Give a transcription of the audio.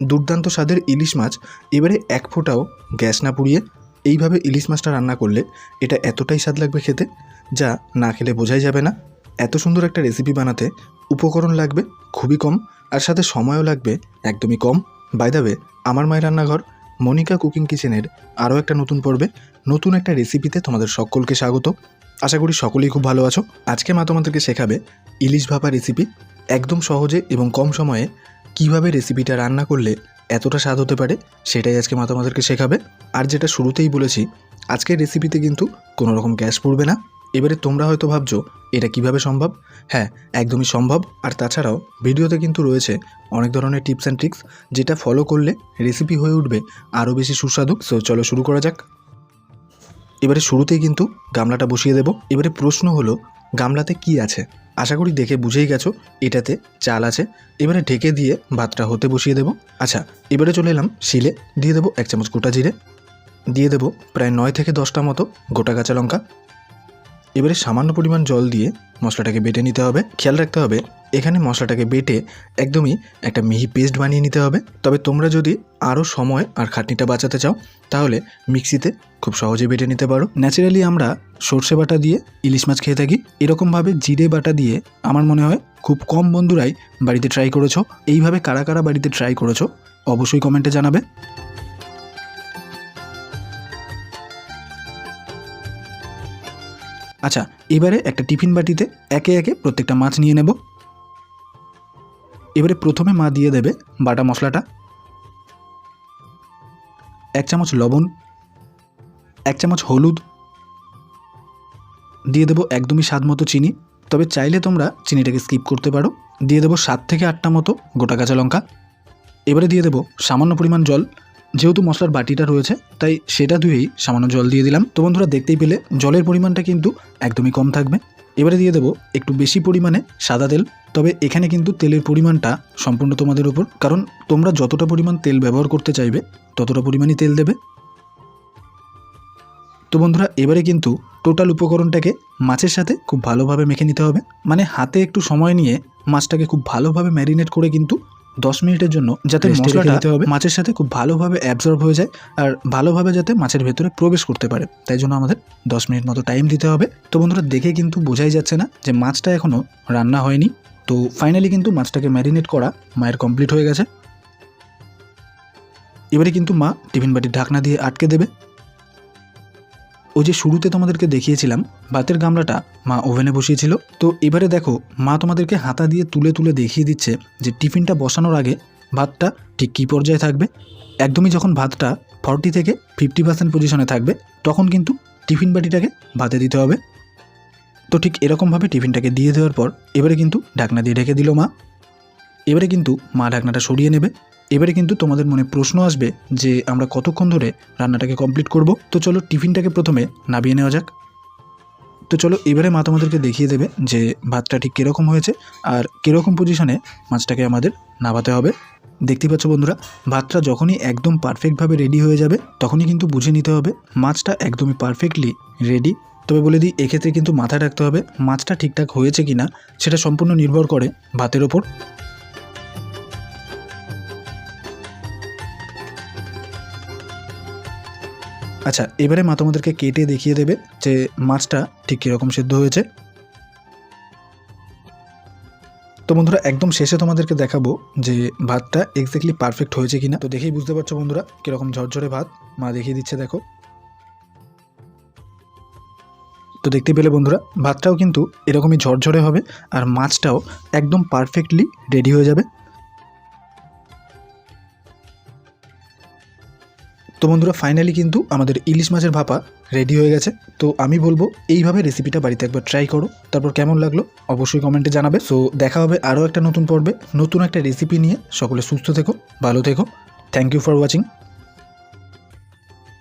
দুর্দান্ত স্বাদের ইলিশ মাছ, এবারে এক ফোঁটাও গ্যাস না পুড়িয়ে এইভাবে ইলিশ মাছটা রান্না করলে এটা এতটাই স্বাদ লাগবে খেতে, যা না খেলে বোঝাই যাবে না। এত সুন্দর একটা রেসিপি বানাতে উপকরণ লাগবে খুবই কম, আর সাথে সময়ও লাগবে একদমই কম। বাইদাবে আমার মায়ের রান্নাঘর, মনিকা কুকিং কিচেনের আরও একটা নতুন পর্বে, নতুন একটা রেসিপিতে তোমাদের সকলকে স্বাগত। আশা করি সকলেই খুব ভালো আছো। আজকে মা তোমাদেরকে শেখাবে ইলিশ ভাপা রেসিপি একদম সহজে এবং কম সময়ে কীভাবে রেসিপিটা রান্না করলে এতটা স্বাদ হতে পারে, সেটাই আজকে মা তোমাদেরকে শেখাবে। আর যেটা শুরুতেই বলেছি, আজকের রেসিপিতে কিন্তু কোনো রকম গ্যাস পড়বে না। এবারে তোমরা হয়তো ভাবছ, এটা কীভাবে সম্ভব? হ্যাঁ একদমই সম্ভব। আর তাছাড়াও ভিডিওতে কিন্তু রয়েছে অনেক ধরনের টিপস অ্যান্ড ট্রিক্স যেটা ফলো করলে রেসিপি হয়ে উঠবে আরও বেশি সুস্বাদু। সো চলো শুরু করা যাক। এবারে শুরুতেই কিন্তু গামলাটা বসিয়ে দেব। এবারে প্রশ্ন হলো, গামলাতে কি আছে? আশা করি দেখে বুঝেই গেছো, এটাতে চাল আছে। এবারে ঢেকে দিয়ে ভাতটা হতে বসিয়ে দেবো। আচ্ছা এবারে চলে এলাম শিলে। দিয়ে দেবো এক চামচ গোটা জিরে। দিয়ে দেবো প্রায় নয় থেকে দশটা মতো গোটা কাঁচা লঙ্কা। এবারে সামান্য পরিমাণ জল দিয়ে মশলাটাকে বেটে নিতে হবে। খেয়াল রাখতে হবে এখানে মশলাটাকে বেটে একদমই একটা মিহি পেস্ট বানিয়ে নিতে হবে। তবে তোমরা যদি আরও সময় আর খাটনিটা বাঁচাতে চাও, তাহলে মিক্সিতে খুব সহজে বেটে নিতে পারো। ন্যাচারালি আমরা সর্ষে বাটা দিয়ে ইলিশ মাছ খেয়ে থাকি। এরকমভাবে জিরে বাটা দিয়ে আমার মনে হয় খুব কম বন্ধুরাই বাড়িতে ট্রাই করেছ। এইভাবে কারা কারা বাড়িতে ট্রাই করেছ, অবশ্যই কমেন্টে জানাবে। আচ্ছা এবারে একটা টিফিন বাটিতে একে একে প্রত্যেকটা মাছ নিয়ে নেব। এবারে প্রথমে মা দিয়ে দেবে বাটা মশলাটা। এক চামচ লবণ, এক চামচ হলুদ, দিয়ে দেবো একদমই স্বাদ মতো চিনি। তবে চাইলে তোমরা চিনিটাকে স্কিপ করতে পারো। দিয়ে দেবো সাত থেকে আটটা মতো গোটা কাঁচা লঙ্কা। এবারে দিয়ে দেবো সামান্য পরিমাণ জল। যেহেতু মশলার বাটিটা রয়েছে, তাই সেটা ধুয়েই সামান্য জল দিয়ে দিলাম। তো বন্ধুরা দেখতেই পেলে, জলের পরিমাণটা কিন্তু একদমই কম থাকবে। এবারে দিয়ে দেবো একটু বেশি পরিমাণে সাদা তেল, তবে এখানে কিন্তু তেলের পরিমাণটা সম্পূর্ণ তোমাদের ওপর, কারণ তোমরা যতটা পরিমাণ তেল ব্যবহার করতে চাইবে, ততটা পরিমাণই তেল দেবে। তো বন্ধুরা, এবারে কিন্তু টোটাল উপকরণটাকে মাছের সাথে খুব ভালোভাবে মেখে নিতে হবে মানে হাতে একটু সময় নিয়ে মাছটাকে খুব ভালোভাবে ম্যারিনেট করে কিন্তু দশ মিনিটের জন্য যাতে মশলাটা হবে। মাছের সাথে খুব ভালোভাবে অ্যাবজর্ব হয়ে যায় আর ভালোভাবে যাতে মাছের ভেতরে প্রবেশ করতে পারে। তাই জন্য আমাদের দশ মিনিট মতো টাইম দিতে হবে। তো বন্ধুরা দেখে কিন্তু বোঝাই যাচ্ছে না যে মাছটা এখনও রান্না হয়নি। তো ফাইনালি কিন্তু মাছটাকে ম্যারিনেট করা মায়ের কমপ্লিট হয়ে গেছে। এবারে কিন্তু মা টিফিন বাটির ঢাকনা দিয়ে আটকে দেবে। ওই যে শুরুতে তোমাদেরকে দেখিয়েছিলাম ভাতের গামলাটা মা ওভেনে বসিয়েছিল। তো এবারে দেখো, মা তোমাদেরকে হাতা দিয়ে তুলে তুলে দেখিয়ে দিচ্ছে যে টিফিনটা বসানোর আগে ভাতটা ঠিক কী পর্যায়ে থাকবে। একদমই যখন ভাতটা ফর্টি থেকে ফিফটি পার্সেন্ট পজিশনে থাকবে, তখন কিন্তু টিফিন বাটিটাকে ভাতে দিতে হবে। তো ঠিক এরকমভাবে টিফিনটাকে দিয়ে দেওয়ার পর, এবারে কিন্তু ঢাকনা দিয়ে ঢেকে দিল মা। এবারে কিন্তু মা ঢাকনাটা সরিয়ে নেবে। এবারে কিন্তু তোমাদের মনে প্রশ্ন আসবে যে আমরা কতক্ষণ ধরে রান্নাটাকে কমপ্লিট করব। তো চলো টিফিনটাকে প্রথমে নামিয়ে নেওয়া যাক। তো চলো এবারে মা তোমাদেরকে দেখিয়ে দেবে যে ভাতটা ঠিক কীরকম হয়েছে আর কীরকম পজিশনে মাছটাকে আমাদের নামাতে হবে। দেখতেই পাচ্ছ বন্ধুরা, ভাতটা যখনই একদম পারফেক্টভাবে রেডি হয়ে যাবে, তখনই কিন্তু বুঝে নিতে হবে মাছটা একদমই পারফেক্টলি রেডি তবে বলে দিই, এক্ষেত্রে কিন্তু মাথায় রাখতে হবে মাছটা ঠিকঠাক হয়েছে কি না সেটা সম্পূর্ণ নির্ভর করে ভাতের ওপর। আচ্ছা এবারে মা তোমাদেরকে কেটে দেখিয়ে দেবে যে মাছটা ঠিক কীরকম সেদ্ধ হয়েছে। তো বন্ধুরা, একদম শেষে তোমাদেরকে দেখাবো যে ভাতটা এক্স্যাক্টলি পারফেক্ট হয়েছে কিনা। তো দেখেই বুঝতে পারছ বন্ধুরা, কীরকম ঝরঝরে ভাত। মা দেখিয়ে দিচ্ছে, দেখো। তো দেখতে পেলে বন্ধুরা, ভাতটাও কিন্তু এরকমই ঝরঝরে হবে আর মাছটাও একদম পারফেক্টলি রেডি হয়ে যাবে। তো বন্ধুরা ফাইনালি কিন্তু আমাদের ইলিশ মাছের ভাপা রেডি হয়ে গেছে। তো আমি বলব, এইভাবে রেসিপিটা বাড়িতে একবার ট্রাই করো। তারপর কেমন লাগল অবশ্যই কমেন্টে জানাবে। সো দেখা হবে আরও একটা নতুন পর্বে, নতুন একটা রেসিপি নিয়ে। সকলে সুস্থ থেকো, ভালো থেকো। Thank you for watching